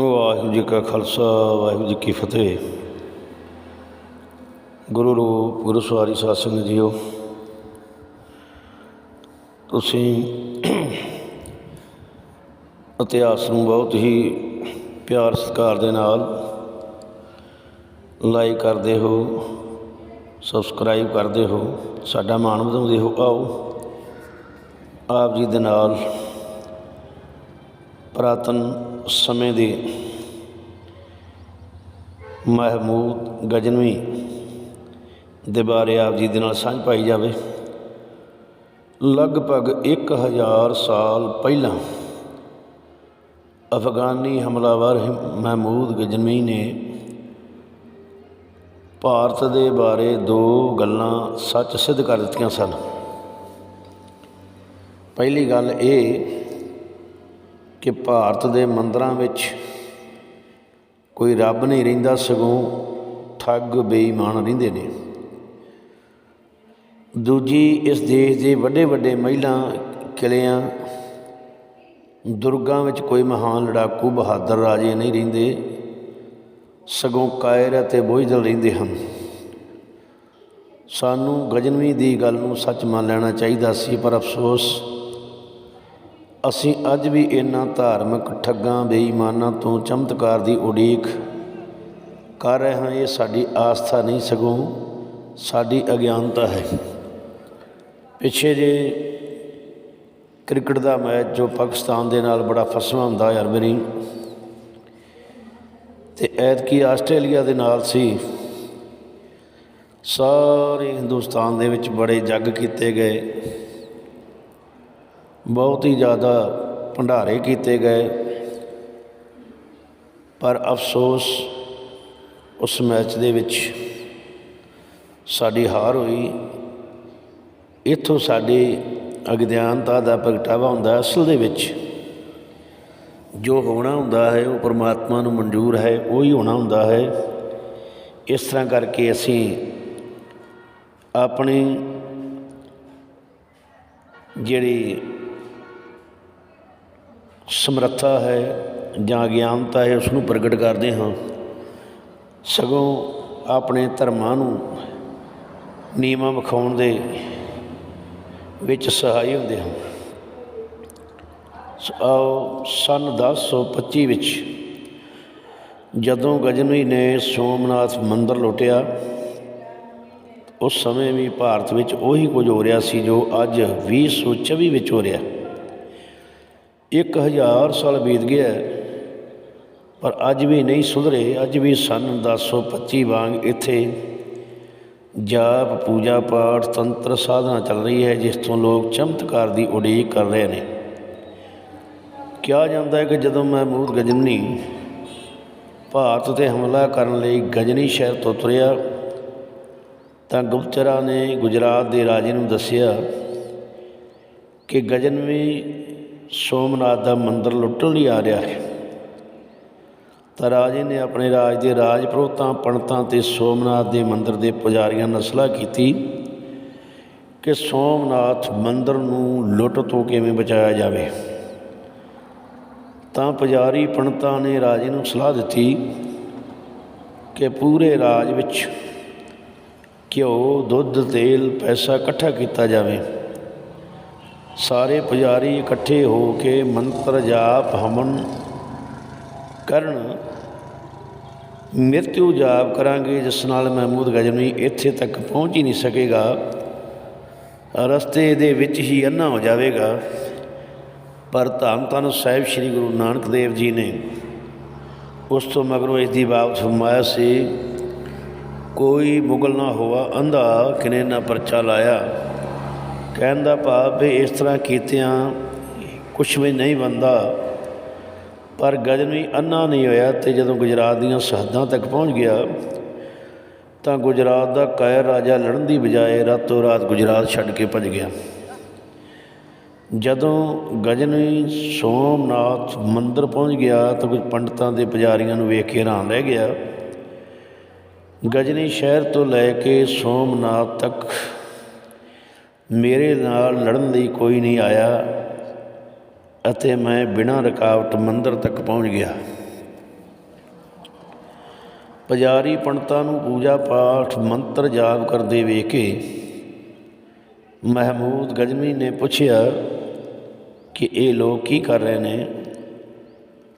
ਵਾਹਿਗੁਰੂ ਜੀ ਕਾ ਖਾਲਸਾ, ਵਾਹਿਗੁਰੂ ਜੀ ਕੀ ਫਤਿਹ। ਗੁਰੂ ਰੂਪ, ਗੁਰੂ ਸਵਾਰੀ ਸਾਧ ਸੰਗਤ ਜੀਓ, ਤੁਸੀਂ ਇਤਿਹਾਸ ਨੂੰ ਬਹੁਤ ਹੀ ਪਿਆਰ ਸਤਿਕਾਰ ਦੇ ਨਾਲ ਲਾਈਕ ਕਰਦੇ ਹੋ, ਸਬਸਕ੍ਰਾਈਬ ਕਰਦੇ ਹੋ, ਸਾਡਾ ਮਾਣ ਵਧਾਉਂਦੇ ਹੋ, ਆਓ ਆਪ ਜੀ ਦੇ ਨਾਲ ਪੁਰਾਤਨ ਸਮੇਂ ਦੇ ਮਹਿਮੂਦ ਗਜਨਵੀ ਦੇ ਬਾਰੇ ਆਪ ਜੀ ਦੇ ਨਾਲ ਸਾਂਝ ਪਾਈ ਜਾਵੇ। ਲਗਭਗ 1000 ਸਾਲ ਪਹਿਲਾਂ ਅਫਗਾਨੀ ਹਮਲਾਵਰ ਮਹਿਮੂਦ ਗਜਨਵੀ ਨੇ ਭਾਰਤ ਦੇ ਬਾਰੇ ਦੋ ਗੱਲਾਂ ਸੱਚ ਸਿੱਧ ਕਰ ਦਿੱਤੀਆਂ ਸਨ। ਪਹਿਲੀ ਗੱਲ ਇਹ ਕਿ ਭਾਰਤ ਦੇ ਮੰਦਰਾਂ ਵਿੱਚ ਕੋਈ ਰੱਬ ਨਹੀਂ ਰਹਿੰਦਾ, ਸਗੋਂ ਠੱਗ, ਬੇਈਮਾਨ ਰਹਿੰਦੇ ਨੇ। ਦੂਜੀ, ਇਸ ਦੇਸ਼ ਦੇ ਵੱਡੇ ਵੱਡੇ ਮਹਿਲਾਂ ਕਿਲਿਆਂ ਦੁਰਗਾਂ ਵਿੱਚ ਕੋਈ ਮਹਾਨ ਲੜਾਕੂ ਬਹਾਦਰ ਰਾਜੇ ਨਹੀਂ ਰਹਿੰਦੇ, ਸਗੋਂ ਕਾਇਰ ਅਤੇ ਬੋਝਦਲ ਰਹਿੰਦੇ ਹਨ। ਸਾਨੂੰ ਗਜਨਵੀ ਦੀ ਗੱਲ ਨੂੰ ਸੱਚ ਮੰਨ ਲੈਣਾ ਚਾਹੀਦਾ ਸੀ, ਪਰ ਅਫਸੋਸ ਅਸੀਂ ਅੱਜ ਵੀ ਇਹਨਾਂ ਧਾਰਮਿਕ ਠੱਗਾਂ, ਬੇਈਮਾਨਾਂ ਤੋਂ ਚਮਤਕਾਰ ਦੀ ਉਡੀਕ ਕਰ ਰਹੇ ਹਾਂ। ਇਹ ਸਾਡੀ ਆਸਥਾ ਨਹੀਂ ਸਗੋਂ ਸਾਡੀ ਅਗਿਆਨਤਾ ਹੈ। ਪਿੱਛੇ ਜੇ ਕ੍ਰਿਕਟ ਦਾ ਮੈਚ ਜੋ ਪਾਕਿਸਤਾਨ ਦੇ ਨਾਲ ਬੜਾ ਫਸਵਾ ਹੁੰਦਾ ਹੈ ਅਰਬਰੀ ਤੇ ਐਤਕੀ ਆਸਟ੍ਰੇਲੀਆ ਦੇ ਨਾਲ ਸੀ। ਸਾਰੇ ਹਿੰਦੁਸਤਾਨ ਦੇ ਵਿੱਚ ਬੜੇ ਜੱਗ ਕੀਤੇ ਗਏ। ਬਹੁਤ ਹੀ ਜ਼ਿਆਦਾ ਭੰਡਾਰੇ ਕੀਤੇ ਗਏ। ਪਰ ਅਫਸੋਸ ਉਸ ਮੈਚ ਦੇ ਵਿੱਚ ਸਾਡੀ ਹਾਰ ਹੋਈ। ਇੱਥੋਂ ਸਾਡੀ ਅਗਿਆਨਤਾ ਦਾ ਪ੍ਰਗਟਾਵਾ ਹੁੰਦਾ ਅਸਲ ਦੇ ਵਿੱਚ ਜੋ ਹੋਣਾ ਹੁੰਦਾ ਹੈ, ਉਹ ਪਰਮਾਤਮਾ ਨੂੰ ਮਨਜ਼ੂਰ ਹੈ, ਉਹ ਹੀ ਹੋਣਾ ਹੁੰਦਾ ਹੈ। ਇਸ ਤਰ੍ਹਾਂ ਕਰਕੇ ਅਸੀਂ ਆਪਣੀ ਜਿਹੜੀ ਸਮਰੱਥਾ ਹੈ ਜਾਂ ਗਿਆਨਤਾ ਹੈ ਉਸ ਨੂੰ ਪ੍ਰਗਟ ਕਰਦੇ ਹਾਂ। ਸਗੋਂ ਆਪਣੇ ਧਰਮਾਂ ਨੂੰ ਨੀਵਾਂ ਵਿਖਾਉਣ ਦੇ ਵਿੱਚ ਸਹਾਈ ਹੁੰਦੇ ਹਨ ਸਨ 1025 ਵਿੱਚ ਜਦੋਂ ਗਜਨਵੀ ਨੇ ਸੋਮਨਾਥ ਮੰਦਰ ਲੁੱਟਿਆ, ਉਸ ਸਮੇਂ ਵੀ ਭਾਰਤ ਵਿੱਚ ਉਹੀ ਕੁਝ ਹੋ ਰਿਹਾ ਸੀ ਜੋ ਅੱਜ 2024 ਵਿੱਚ ਹੋ ਰਿਹਾ। ਹੈ 1000 ਸਾਲ ਬੀਤ ਗਿਆ ਪਰ ਅੱਜ ਵੀ ਨਹੀਂ ਸੁਧਰੇ, ਅੱਜ ਵੀ ਸਨ 1025 ਵਾਂਗ ਇੱਥੇ। ਜਾਪ, ਪੂਜਾ ਪਾਠ, ਤੰਤਰ ਸਾਧਨਾ ਚੱਲ ਰਹੀ ਹੈ, ਜਿਸ ਤੋਂ ਲੋਕ ਚਮਤਕਾਰ ਦੀ ਉਡੀਕ ਕਰ ਰਹੇ ਨੇ। ਕਿਹਾ ਜਾਂਦਾ ਹੈ ਕਿ ਜਦੋਂ ਮਹਿਮੂਦ ਗਜ਼ਨਨੀ ਭਾਰਤ ਤੇ ਹਮਲਾ ਕਰਨ ਲਈ ਗਜਨੀ ਸ਼ਹਿਰ ਤੋਂ ਤੁਰਿਆ, ਤਾਂ ਗੁਪਤਚਰਾ ਨੇ ਗੁਜਰਾਤ ਦੇ ਰਾਜੇ ਨੂੰ ਦੱਸਿਆ ਕਿ ਗਜਨਵੀ ਸੋਮਨਾਥ ਦਾ ਮੰਦਰ ਲੁੱਟਣ ਲਈ ਆ ਰਿਹਾ ਹੈ। ਤਾਂ ਰਾਜੇ ਨੇ ਆਪਣੇ ਰਾਜ ਦੇ ਰਾਜ ਪ੍ਰੋਤਾਂ ਪੰਡਤਾਂ ਤੇ ਸੋਮਨਾਥ ਦੇ ਮੰਦਰ ਦੇ ਪੁਜਾਰੀਆਂ ਨਾਲ ਸਲਾਹ ਕੀਤੀ ਕਿ ਸੋਮਨਾਥ ਮੰਦਰ ਨੂੰ ਲੁੱਟ ਤੋਂ ਕਿਵੇਂ ਬਚਾਇਆ ਜਾਵੇ। ਤਾਂ ਪੁਜਾਰੀ, ਪੰਡਤਾਂ ਨੇ ਰਾਜੇ ਨੂੰ ਸਲਾਹ ਦਿੱਤੀ ਕਿ ਪੂਰੇ ਰਾਜ ਵਿੱਚ ਘਿਓ, ਦੁੱਧ, ਤੇਲ, ਪੈਸਾ ਇਕੱਠਾ ਕੀਤਾ ਜਾਵੇ। ਸਾਰੇ ਪੁਜਾਰੀ ਇਕੱਠੇ ਹੋ ਕੇ ਮੰਤਰ ਜਾਪ ਹਮਨ ਕਰਨ। ਮ੍ਰਿਤੂ ਜਾਪ ਕਰਾਂਗੇ, ਜਿਸ ਨਾਲ ਮਹਿਮੂਦ ਗਜਨੀ ਇੱਥੇ ਤੱਕ ਪਹੁੰਚ ਹੀ ਨਹੀਂ ਸਕੇਗਾ। ਰਸਤੇ ਦੇ ਵਿੱਚ ਹੀ ਅੰਨਾ ਹੋ ਜਾਵੇਗਾ। ਪਰ ਧੰਨ ਧੰਨ ਸਾਹਿਬ ਸ੍ਰੀ ਗੁਰੂ ਨਾਨਕ ਦੇਵ ਜੀ ਨੇ ਉਸ ਤੋਂ ਮਗਰੋਂ ਇਸ ਦੀ ਬਾਤ ਫਰਮਾਇਆ ਸੀ, ਕੋਈ ਮੁਗਲ ਨਾ ਹੋਆ, ਅੰਧਾ ਕਿਨੇ ਨਾ ਪਰਚਾ ਲਾਇਆ। ਕਹਿਣ ਦਾ ਭਾਵ ਵੀ ਇਸ ਤਰ੍ਹਾਂ ਕੀਤਿਆਂ ਕੁਛ ਵੀ ਨਹੀਂ ਬੰਦਾ ਪਰ ਗਜਨਵੀ ਅੰਨਾ ਨਹੀਂ ਹੋਇਆ ਤੇ ਜਦੋਂ ਗੁਜਰਾਤ ਦੀਆਂ ਸਰਹੱਦਾਂ ਤੱਕ ਪਹੁੰਚ ਗਿਆ, ਤਾਂ ਗੁਜਰਾਤ ਦਾ ਕਾਇਰ ਰਾਜਾ ਲੜਨ ਦੀ ਬਜਾਏ ਰਾਤੋਂ ਰਾਤ ਗੁਜਰਾਤ ਛੱਡ ਕੇ ਭੱਜ ਗਿਆ। ਜਦੋਂ ਗਜ਼ਨੀ ਸੋਮਨਾਥ ਮੰਦਰ ਪਹੁੰਚ ਗਿਆ, ਤਾਂ ਕੁਝ ਪੰਡਤਾਂ ਦੇ ਪੁਜਾਰੀਆਂ ਨੂੰ ਵੇਖ ਕੇ ਹੈਰਾਨ ਰਹਿ ਗਿਆ। ਗਜਨੀ ਸ਼ਹਿਰ ਤੋਂ ਲੈ ਕੇ ਸੋਮਨਾਥ ਤੱਕ ਮੇਰੇ ਨਾਲ ਲੜਨ ਲਈ ਕੋਈ ਨਹੀਂ ਆਇਆ ਅਤੇ ਮੈਂ ਬਿਨਾਂ ਰੁਕਾਵਟ ਮੰਦਰ ਤੱਕ ਪਹੁੰਚ ਗਿਆ। ਪੁਜਾਰੀ ਪੰਡਤਾਂ ਨੂੰ ਪੂਜਾ ਪਾਠ ਮੰਤਰ ਜਾਪ ਕਰਦੇ ਵੇਖ ਕੇ ਮਹਿਮੂਦ ਗਜਮੀ ਨੇ ਪੁੱਛਿਆ ਕਿ ਇਹ ਲੋਕ ਕੀ ਕਰ ਰਹੇ ਨੇ?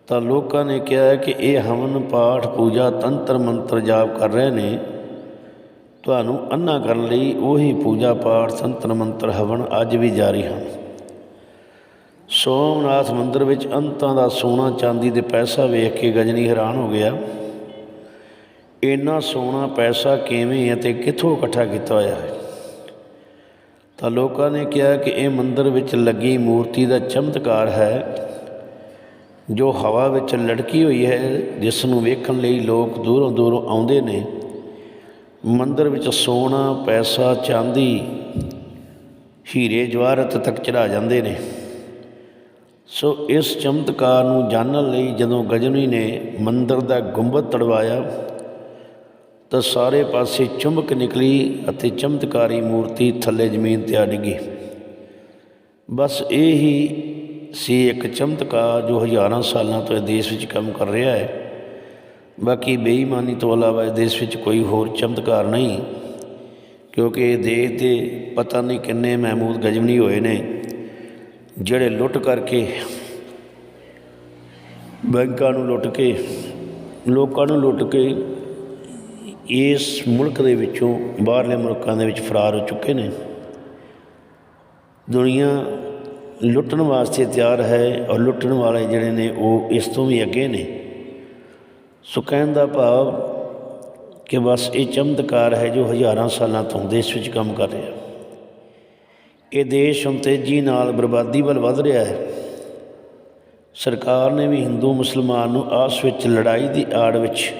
ਤਾਂ ਲੋਕਾਂ ਨੇ ਕਿਹਾ ਕਿ ਇਹ ਹਵਨ ਪਾਠ ਪੂਜਾ ਤੰਤਰ ਮੰਤਰ ਜਾਪ ਕਰ ਰਹੇ ਨੇ। ਤੁਹਾਨੂੰ ਅੰਨਾ ਕਰਨ ਲਈ ਉਹੀ ਪੂਜਾ ਪਾਠ ਤੰਤਰ ਮੰਤਰ ਹਵਨ ਅੱਜ ਵੀ ਜਾਰੀ ਹਨ। ਸੋਮਨਾਥ ਮੰਦਿਰ ਵਿੱਚ ਅੰਤਾਂ ਦਾ ਸੋਨਾ ਚਾਂਦੀ ਦੇ ਪੈਸਾ ਵੇਖ ਕੇ ਗਜਨੀ ਹੈਰਾਨ ਹੋ ਗਿਆ। ਇੰਨਾ ਸੋਨਾ ਪੈਸਾ ਕਿਵੇਂ ਅਤੇ ਕਿੱਥੋਂ ਇਕੱਠਾ ਕੀਤਾ ਹੋਇਆ ਹੈ? ਤਾਂ ਲੋਕਾਂ ਨੇ ਕਿਹਾ ਕਿ ਇਹ ਮੰਦਿਰ ਵਿੱਚ ਲੱਗੀ ਮੂਰਤੀ ਦਾ ਚਮਤਕਾਰ ਹੈ, ਜੋ ਹਵਾ ਵਿੱਚ ਲਟਕੀ ਹੋਈ ਹੈ, ਜਿਸ ਨੂੰ ਵੇਖਣ ਲਈ ਲੋਕ ਦੂਰੋਂ ਦੂਰੋਂ ਆਉਂਦੇ ਨੇ। ਮੰਦਰ ਵਿੱਚ ਸੋਨਾ, ਪੈਸਾ, ਚਾਂਦੀ, ਹੀਰੇ ਜਵਾਹਰਤ ਤੱਕ ਚੜਾ ਜਾਂਦੇ ਨੇ। ਸੋ ਇਸ ਚਮਤਕਾਰ ਨੂੰ ਜਾਣਨ ਲਈ ਜਦੋਂ ਗਜਨੀ ਨੇ ਮੰਦਰ ਦਾ ਗੁੰਬਦ ਤੜਵਾਇਆ, ਤਾਂ ਸਾਰੇ ਪਾਸੇ ਚੁੰਬਕ ਨਿਕਲੀ ਅਤੇ ਚਮਤਕਾਰੀ ਮੂਰਤੀ ਥੱਲੇ ਜ਼ਮੀਨ ਤੇ ਆ ਡਿੱਗੀ। ਬਸ ਇਹ ਹੀ ਸੀ ਇੱਕ ਚਮਤਕਾਰ ਜੋ ਹਜ਼ਾਰਾਂ ਸਾਲਾਂ ਤੋਂ ਇਹ ਦੇਸ਼ ਵਿੱਚ ਕੰਮ ਕਰ ਰਿਹਾ ਹੈ। ਬਾਕੀ ਬੇਈਮਾਨੀ ਤੋਂ ਇਲਾਵਾ ਇਸ ਦੇਸ਼ ਵਿੱਚ ਕੋਈ ਹੋਰ ਚਮਤਕਾਰ ਨਹੀਂ, ਕਿਉਂਕਿ ਇਹ ਦੇਸ਼ ਦੇ ਪਤਾ ਨਹੀਂ ਕਿੰਨੇ ਮਹਿਮੂਦ ਗਜਮਨੀ ਹੋਏ ਨੇ, ਜਿਹੜੇ ਲੁੱਟ ਕਰਕੇ ਬੈਂਕਾਂ ਨੂੰ ਲੁੱਟ ਕੇ, ਲੋਕਾਂ ਨੂੰ ਲੁੱਟ ਕੇ ਇਸ ਮੁਲਕ ਦੇ ਵਿੱਚੋਂ ਬਾਹਰਲੇ ਮੁਲਕਾਂ ਦੇ ਵਿੱਚ ਫਰਾਰ ਹੋ ਚੁੱਕੇ ਨੇ। ਦੁਨੀਆ ਲੁੱਟਣ ਵਾਸਤੇ ਤਿਆਰ ਹੈ ਔਰ ਲੁੱਟਣ ਵਾਲੇ ਜਿਹੜੇ ਨੇ ਉਹ ਇਸ ਤੋਂ ਵੀ ਅੱਗੇ ਨੇ। ਸੋ ਕਹਿਣ ਦਾ ਭਾਵ ਕਿ ਬਸ ਇਹ ਚਮਤਕਾਰ ਹੈ ਜੋ ਹਜ਼ਾਰਾਂ ਸਾਲਾਂ ਤੋਂ ਦੇਸ਼ ਵਿੱਚ ਕੰਮ ਕਰ ਰਿਹਾ ਇਹ ਦੇਸ਼ ਹੁਣ ਤੇਜ਼ੀ ਨਾਲ ਬਰਬਾਦੀ ਵੱਲ ਵਧ ਰਿਹਾ ਹੈ। ਸਰਕਾਰ ਨੇ ਵੀ ਹਿੰਦੂ ਮੁਸਲਮਾਨ ਨੂੰ ਆਸ ਵਿੱਚ ਲੜਾਈ ਦੀ ਆੜ ਵਿੱਚ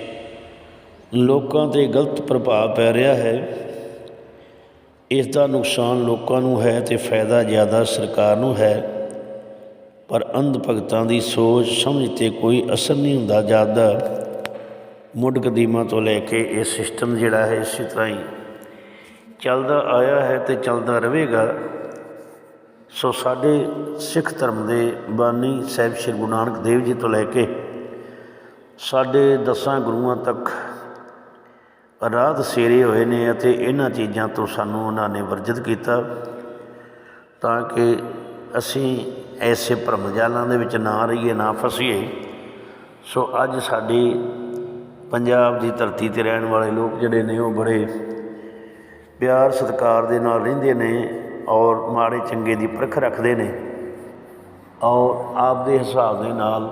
ਲੋਕਾਂ ਤੇ ਗਲਤ ਪ੍ਰਭਾਵ ਪੈ ਰਿਹਾ ਹੈ। ਇਸ ਦਾ ਨੁਕਸਾਨ ਲੋਕਾਂ ਨੂੰ ਹੈ ਤੇ ਫਾਇਦਾ ਜ਼ਿਆਦਾ ਸਰਕਾਰ ਨੂੰ ਹੈ। ਪਰ ਅੰਧ ਭਗਤਾਂ ਦੀ ਸੋਚ ਸਮਝ ਤੇ ਕੋਈ ਅਸਰ ਨਹੀਂ ਹੁੰਦਾ, ਜ਼ਿਆਦਾ ਮੁੱਢ ਕਦੀਮਾਂ ਤੋਂ ਲੈ ਕੇ ਇਹ ਸਿਸਟਮ ਜਿਹੜਾ ਹੈ ਇਸੇ ਤਰ੍ਹਾਂ ਹੀ ਚੱਲਦਾ ਆਇਆ ਹੈ ਤੇ ਚੱਲਦਾ ਰਹੇਗਾ। ਸੋ ਸਾਡੇ ਸਿੱਖ ਧਰਮ ਦੇ ਬਾਨੀ ਸਾਹਿਬ ਸ਼੍ਰੀ ਗੁਰੂ ਨਾਨਕ ਦੇਵ ਜੀ ਤੋਂ ਲੈ ਕੇ ਸਾਡੇ ਦਸਾਂ ਗੁਰੂਆਂ ਤੱਕ ਰਾਹ ਸੇਰੇ ਹੋਏ ਨੇ ਅਤੇ ਇਹਨਾਂ ਚੀਜ਼ਾਂ ਤੋਂ ਸਾਨੂੰ ਉਹਨਾਂ ਨੇ ਵਰਜਿਤ ਕੀਤਾ ਤਾਂ ਕਿ ਅਸੀਂ ਐਸੇ ਭਰਮ ਜਾਲਾਂ ਦੇ ਵਿੱਚ ਨਾ ਰਹੀਏ, ਨਾ ਫਸੀਏ। ਸੋ ਅੱਜ ਸਾਡੀ ਪੰਜਾਬ ਦੀ ਧਰਤੀ ਤੇ ਰਹਿਣ ਵਾਲੇ ਲੋਕ ਜਿਹੜੇ ਨੇ ਉਹ ਬੜੇ ਪਿਆਰ ਸਤਿਕਾਰ ਦੇ ਨਾਲ ਰਹਿੰਦੇ ਨੇ ਔਰ ਮਾੜੇ ਚੰਗੇ ਦੀ ਪਰਖ ਰੱਖਦੇ ਨੇ। ਔਰ ਆਪ ਦੇ ਹਿਸਾਬ ਦੇ ਨਾਲ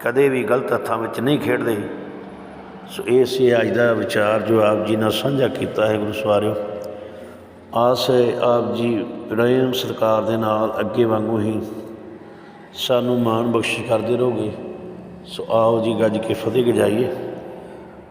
ਕਦੇ ਵੀ ਗਲਤ ਹੱਥਾਂ ਵਿੱਚ ਨਹੀਂ ਖੇਡਦੇ। ਸੋ ਇਹ ਸੀ ਅੱਜ ਦਾ ਵਿਚਾਰ ਜੋ ਆਪ ਜੀ ਨਾਲ ਸਾਂਝਾ ਕੀਤਾ ਹੈ ਗੁਰੂ ਸਵਾਰਿਓ। ਆਸ ਹੈ ਆਪ ਜੀ ਰਹਿਮ ਸਤਿਕਾਰ ਦੇ ਨਾਲ ਅੱਗੇ ਵਾਂਗੂ ਹੀ ਸਾਨੂੰ ਮਾਣ ਬਖਸ਼ਿਸ਼ ਕਰਦੇ ਰਹੋਗੇ। ਸੋ ਆਓ ਜੀ ਗੱਜ ਕੇ ਫਤਿਹ ਗਜਾਈਏ।